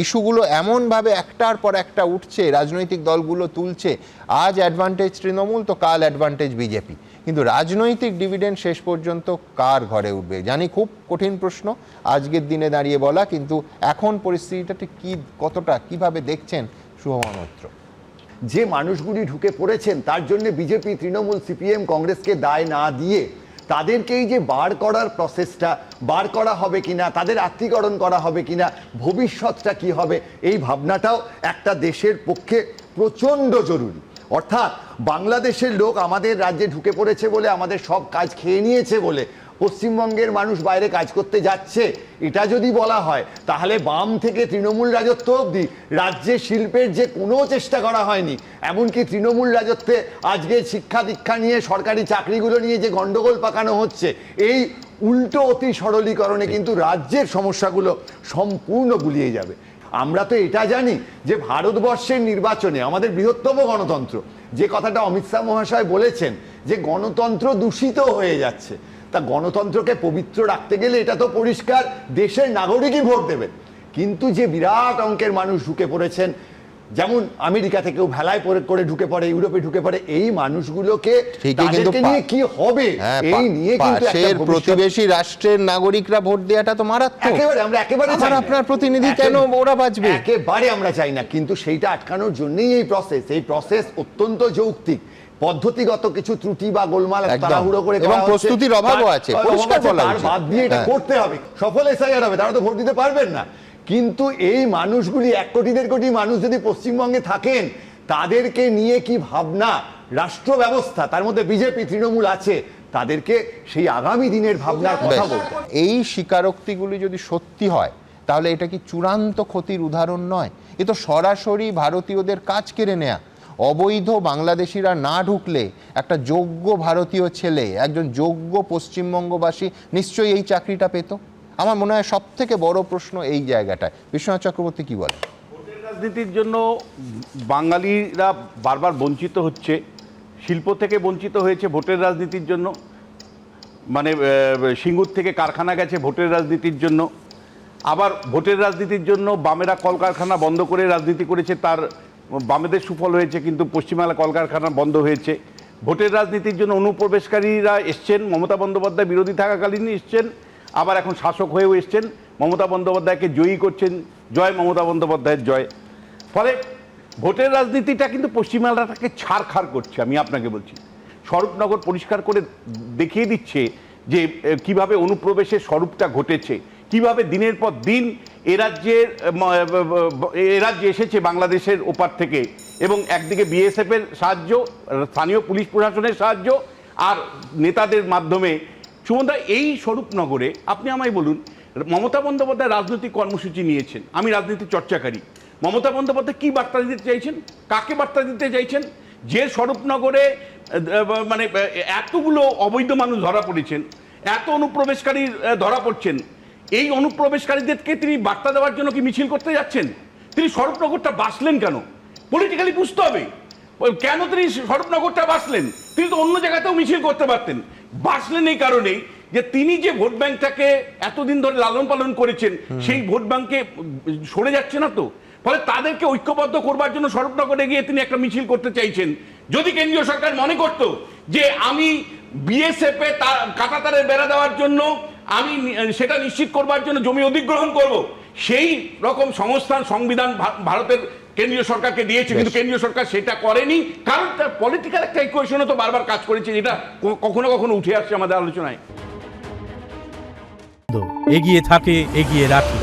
ইস্যুগুলো এমনভাবে একটার পর একটা উঠছে, রাজনৈতিক দলগুলো তুলছে, আজ অ্যাডভান্টেজ তৃণমূল, তো কাল অ্যাডভান্টেজ বিজেপি কিন্তু রাজনৈতিক ডিভিডেন্ড শেষ পর্যন্ত কার ঘরে উঠবে? জানি খুব কঠিন প্রশ্ন, আজকের দিনে দাঁড়িয়ে বলা, কিন্তু এখন পরিস্থিতিটা ঠিক কী, কতটা, কীভাবে দেখছেন শুভমান মৈত্র? যে মানুষগুলি ঢুকে পড়েছেন, তার জন্য বিজেপি তৃণমূল সিপিএম কংগ্রেসকে দায় না দিয়ে তাদেরকে এই যে বার করার প্রসেসটা বার করা হবে কিনা, তাদের আত্মীকরণ করা হবে কিনা, ভবিষ্যৎটা কি হবে, এই ভাবনাটাও একটা দেশের পক্ষে প্রচণ্ড জরুরি। অর্থাৎ বাংলাদেশের লোক আমাদের রাজ্যে ঢুকে পড়েছে বলে, আমাদের সব কাজ খেয়ে নিয়েছে বলে পশ্চিমবঙ্গের মানুষ বাইরে কাজ করতে যাচ্ছে। এটা যদি বলা হয়, তাহলে বাম থেকে তৃণমূল রাজত্ব অবধি রাজ্যে শিল্পের যে কোনো চেষ্টা করা হয়নি, এমনকি তৃণমূল রাজত্বে আজকে শিক্ষা দীক্ষা নিয়ে সরকারি চাকরিগুলো নিয়ে যে গন্ডগোল পাকানো হচ্ছে, এই উল্টো অতি সরলীকরণে কিন্তু রাজ্যের সমস্যাগুলো সম্পূর্ণ গুলিয়ে যাবে। আমরা তো এটা জানি যে ভারতবর্ষের নির্বাচনে আমাদের বৃহত্তম গণতন্ত্র, যে কথাটা অমিত শাহ মহাশয় বলেছেন যে গণতন্ত্র দূষিত হয়ে যাচ্ছে। তা গণতন্ত্রকে পবিত্র রাখতে গেলে এটা তো পরিষ্কার দেশের নাগরিকই ভোট দেবেন। কিন্তু যে বিরাট অঙ্কের মানুষ ঢুকে পড়েছেন যেমন আমেরিকা থেকেও ভেলায় পরে করে ঢুকে পড়ে ইউরোপে ঢুকে পড়ে এই মানুষগুলোকে তাদেরকে নিয়ে কি হবে? হ্যাঁ এই নিয়ে কিন্তু একটা প্রতিবেশী রাষ্ট্রের নাগরিকরা ভোট দেওয়াটা তো মারাত্মক। একেবারে আমরা একেবারে চাই আপনার প্রতিনিধি কেন ওরা বাঁচবে? একেবারে আমরা চাই না কিন্তু সেইটা আটকানোর জন্যই এই প্রসেস এই প্রসেস অত্যন্ত যৌক্তিক। পদ্ধতিগত কিছু ত্রুটি বা গোলমাল। তাড়াহুড়ো করে এবং প্রস্তুতির অভাবও আছে, পরিষ্কার বলা বাদ দিয়ে এটা হ্যাঁ। করতে হবে। সফল এসআইআর হবে তারা তো ভোট দিতে পারবেন না। কিন্তু এই মানুষগুলি এক কোটি দেড় কোটি মানুষ যদি পশ্চিমবঙ্গে থাকেন তাদেরকে নিয়ে কি ভাবনা? রাষ্ট্র ব্যবস্থা তার মধ্যে বিজেপি তৃণমূল আছে তাদেরকে সেই আগামী দিনের ভাবনার কথা। বলতে এই স্বীকারোক্তিগুলি যদি সত্যি হয় তাহলে এটা কি চূড়ান্ত ক্ষতির উদাহরণ নয়? এ তো সরাসরি ভারতীয়দের কাজ কেড়ে নেয়া। অবৈধ বাংলাদেশিরা না ঢুকলে একটা যোগ্য ভারতীয় ছেলে, একজন যোগ্য পশ্চিমবঙ্গবাসী নিশ্চয়ই এই চাকরিটা পেত? আমার মনে হয় সব থেকে বড় প্রশ্ন এই জায়গাটায়। বিশ্বনাথ চক্রবর্তী কি বলে রাজনীতির জন্য বাঙালিরা বারবার বঞ্চিত হচ্ছে, শিল্প থেকে বঞ্চিত হয়েছে ভোটের রাজনীতির জন্য মানে সিঙ্গুর থেকে কারখানা গেছে ভোটের রাজনীতির জন্য, আবার ভোটের রাজনীতির জন্য বামেরা কলকারখানা বন্ধ করে রাজনীতি করেছে তার বামেদের সুফল হয়েছে, কিন্তু পশ্চিমবাংলা কলকারখানা বন্ধ হয়েছে। ভোটের রাজনীতির জন্য অনুপ্রবেশকারীরা এসছেন, মমতা বন্দ্যোপাধ্যায় বিরোধী থাকাকালীন এসছেন, আবার এখন শাসক হয়েও এসছেন। মমতা বন্দ্যোপাধ্যায়কে জয়ী করছেন, জয় মমতা বন্দ্যোপাধ্যায়ের জয়। ফলে ভোটের রাজনীতিটা কিন্তু পশ্চিমবাংলাটাকে ছাড়খাড় করছে, আমি আপনাকে বলছি। স্বরূপনগর পরিষ্কার করে দেখিয়ে দিচ্ছে যে কীভাবে অনুপ্রবেশের স্বরূপটা ঘটেছে। কীভাবে দিনের পর দিন এ রাজ্যের এ রাজ্যে এসেছে বাংলাদেশের ওপার থেকে এবং একদিকে বিএসএফ এর সাহায্য, স্থানীয় পুলিশ প্রশাসনের সাহায্য আর নেতাদের মাধ্যমে। সুমনদা, এই স্বরূপনগরে আপনি আমায় বলুন, মমতা বন্দ্যোপাধ্যায় রাজনৈতিক কর্মসূচি নিয়েছেন, আমি রাজনীতি চর্চাকারী। মমতা বন্দ্যোপাধ্যায় কি বার্তা দিতে চাইছেন? কাকে বার্তা দিতে চাইছেন? যে স্বরূপনগরে মানে এতগুলো অবৈধ মানুষ ধরা পড়েছেন, এত অনুপ্রবেশকারী ধরা পড়ছেন এই অনুপ্রবেশকারীদেরকে তিনি বার্তা দেওয়ার জন্য কি মিছিল করতে যাচ্ছেন? তিনি স্বরূপনগরটা বাসলেন কেন? পলিটিক্যালি বুঝতে হবে। কেন তিনি স্বরূপনগরটা বাসলেন তিনি তো অন্য জায়গাতেও মিছিল করতে পারতেন। বাসলেন এই কারণেই যে তিনি যে ভোট ব্যাংকটাকে এতদিন ধরে লালন পালন করেছেন সেই ভোট ব্যাংকে সরে যাচ্ছে না তো? ফলে তাদেরকে ঐক্যবদ্ধ করবার জন্য স্বরূপনগরে গিয়ে তিনি একটা মিছিল করতে চাইছেন। যদি কেন্দ্রীয় সরকার মনে করত যে আমি বিএসএফ এ কাটাতারের বেড়া দেওয়ার জন্য আমি সেটা নিশ্চিত করবার জন্য জমি অধিগ্রহণ করব। সেই রকম সংস্থান সংবিধান ভারতের কেন্দ্রীয় সরকারকে দিয়েছে কিন্তু কেন্দ্রীয় সরকার সেটা করেনি। কারণ তার পলিটিক্যাল একটা ইকুয়েশনও তো বারবার কাজ করেছে যেটা কখনো কখনো উঠে আসছে আমাদের আলোচনায়। এগিয়ে থাকে এগিয়ে রাখে।